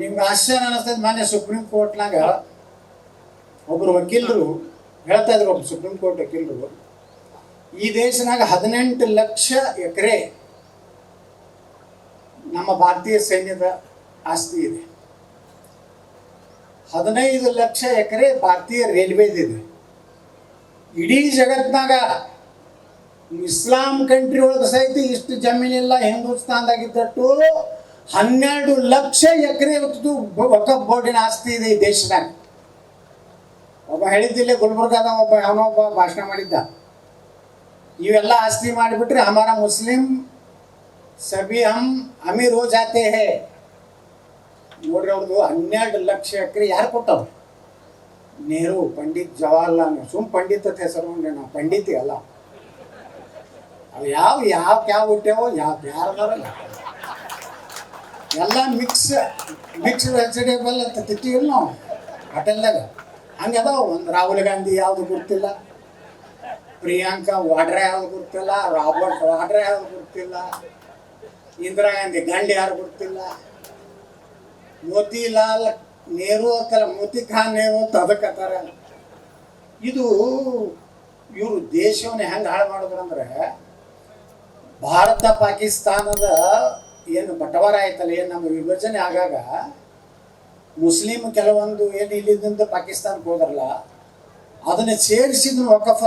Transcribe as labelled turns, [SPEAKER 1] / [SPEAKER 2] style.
[SPEAKER 1] ನಿಮ್ಗೆ ಆಶ್ಚರ್ಯ ಅನ್ನಿಸ್ತದೆ. ಮಾನ್ಯ ಸುಪ್ರೀಂ ಕೋರ್ಟ್ನಾಗ ಒಬ್ರು ವಕೀಲರು ಹೇಳ್ತಾ ಇದ್ರು, ಒಬ್ರು ಸುಪ್ರೀಂ ಕೋರ್ಟ್ ವಕೀಲರು, ಈ ದೇಶನಾಗ ಹದಿನೆಂಟು ಲಕ್ಷ ಎಕರೆ ನಮ್ಮ ಭಾರತೀಯ ಸೈನ್ಯದ ಆಸ್ತಿ ಇದೆ. ಹದಿನೈದು ಲಕ್ಷ ಎಕರೆ ಭಾರತೀಯ ರೈಲ್ವೇದಿದೆ ಇಡೀ ಜಗತ್ನಾಗ ಇಸ್ಲಾಂ ಕಂಟ್ರಿ ಒಳಗೆ ಸಹಿತ ಇಷ್ಟು ಜಮೀನಿಲ್ಲ ಹಿಂದೂಸ್ತಾನ್ದಾಗಿದ್ದಟ್ಟು ಹನ್ನೆರಡು ಲಕ್ಷ ಎಕರೆ ವಕಫ್ ಬೋರ್ಡಿನ ಆಸ್ತಿ ಇದೆ ಈ ದೇಶದಾಗ. ಒಬ್ಬ ಹೇಳಿದ್ದಿಲ್ಲ ಗುಲ್ಬರ್ಗಾದ ಒಬ್ಬ ಅವನೊಬ್ಬ ಭಾಷಣ ಮಾಡಿದ್ದ. ಇವೆಲ್ಲ ಆಸ್ತಿ ಮಾಡಿಬಿಟ್ರೆ ಹಮಾರ ಮುಸ್ಲಿಂ ಸಬಿ ಹಮ್ ಅಮೀರ್ ಹೋ ಜಾತೆ ಹೇ. ನೋಡ್ರಿ ಅವ್ರದ್ದು ಹನ್ನೆರಡು ಲಕ್ಷ ಎಕರೆ ಯಾರು ಕೊಟ್ಟವ್ರು? ನೆಹರು, ಪಂಡಿತ್ ಜವಾಹರ್ಲಾಲ್ ನೆಹರು. ಸುಮ್ ಪಂಡಿತ್ ಅಂತ ಹೆಸರು ನಾವು ಪಂಡಿತಿ ಅಲ್ಲ. ಅವು ಯಾವ ಯಾವ ಯಾವ ಹುಟ್ಟ್ಯಾವೋ, ಯಾವ, ಯಾರದಾರಲ್ಲ. ಎಲ್ಲ ಮಿಕ್ಸ್ ಮಿಕ್ಸ್ ವೆಜಿಟೇಬಲ್ ಅಂತ ತಿಂತೀವಿಲ್ಲ ನಾವು ಹೋಟೆಲ್ದಾಗ ಹಂಗೆ ಅದಾವ. ಒಂದು ರಾಹುಲ್ ಗಾಂಧಿ ಯಾವುದು ಗೊತ್ತಿಲ್ಲ ಪ್ರಿಯಾಂಕಾ ವಾಡ್ರಾ ಯಾವ್ದು ಗೊತ್ತಿಲ್ಲ ರಾಬರ್ಟ್ ವಾಡ್ರಾ ಯಾವ್ದು ಗೊತ್ತಿಲ್ಲ ಇಂದಿರಾ ಗಾಂಧಿ ಗಂಡ ಯಾರು ಗೊತ್ತಿಲ್ಲ ಮೋತಿಲಾಲ್ ನೆಹರು ಅಂತಲ್ಲ, ಮೋತಿ ಖಾನ್ ನೆಹರು ಅಂತ ಅದಕ್ಕತ್ತಾರ ಇದು ಇವರು ದೇಶವನ್ನ ಹೆಂಗೆ ಹಾಳು ಮಾಡಿದ್ರು ಅಂದ್ರೆ, ಭಾರತ ಪಾಕಿಸ್ತಾನದ ಏನು ಬಟವಾರ ಆಯ್ತಲ್ಲ, ಏನು ನಮ್ಮ ವಿಭಜನೆ ಆಗಾಗ ಮುಸ್ಲಿಂ ಕೆಲವೊಂದು ಏನು ಇಲ್ಲಿಂದ ಪಾಕಿಸ್ತಾನಕ್ಕೆ ಹೋದ್ರಲ್ಲ, ಅದನ್ನ ಸೇರಿಸಿದ್ರು ವಕಫ್